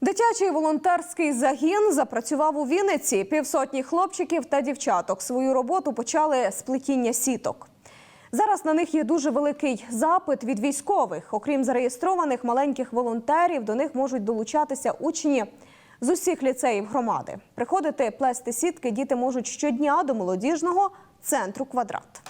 Дитячий волонтерський загін запрацював у Вінниці. Півсотні хлопчиків та дівчаток свою роботу почали з плетіння сіток. Зараз на них є дуже великий запит від військових. Окрім зареєстрованих маленьких волонтерів, до них можуть долучатися учні з усіх ліцеїв громади. Приходити плести сітки діти можуть щодня до молодіжного центру квадрат.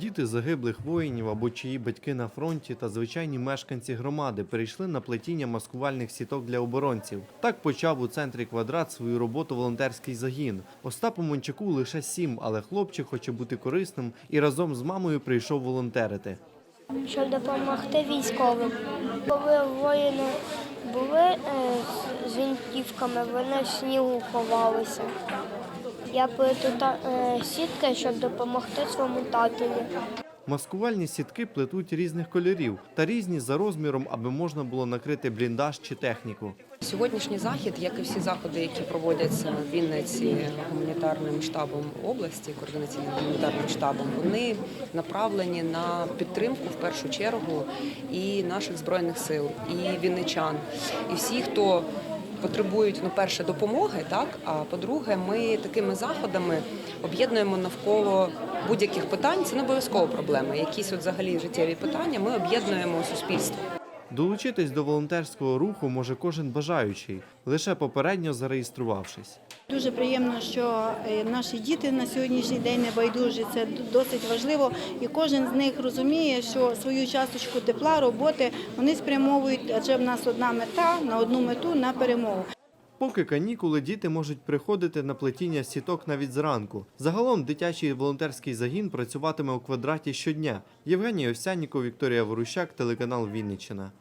Діти загиблих воїнів або чиї батьки на фронті та звичайні мешканці громади перейшли на плетіння маскувальних сіток для оборонців. Так почав у центрі квадрат свою роботу волонтерський загін. Остапу Мончаку лише сім, але хлопчик хоче бути корисним і разом з мамою прийшов волонтерити. щоб допомогти військовим. Коли воїни були е, з- вінтівками, вони в снігу ховалися. Я плету та- е, сітки, щоб допомогти своєму татові. Маскувальні сітки плетуть різних кольорів та різні за розміром, аби можна було накрити бліндаж чи техніку. Сьогоднішній захід, як і всі заходи, які проводяться в Вінниці гуманітарним штабом області, координаційним гуманітарним штабом, вони направлені на підтримку в першу чергу і наших збройних сил, і вінничан, і всі, хто потребують ну, перше допомоги, так а по-друге, ми такими заходами об'єднуємо навколо будь-яких питань. Це не обов'язково проблеми. Якісь от взагалі життєві питання ми об'єднуємо суспільство. Долучитись до волонтерського руху може кожен бажаючий, лише попередньо зареєструвавшись. Дуже приємно, що е, наші діти на сьогоднішній день не байдужі. Це досить важливо, і кожен з них розуміє, що свою часточку тепла, роботи вони спрямовують, адже в нас одна мета на одну мету на перемогу. Поки канікули діти можуть приходити на плетіння сіток навіть зранку. Загалом дитячий волонтерський загін працюватиме у квадраті щодня. Євгеній Овсянніков, Вікторія Ворущак, телеканал Вінниччина.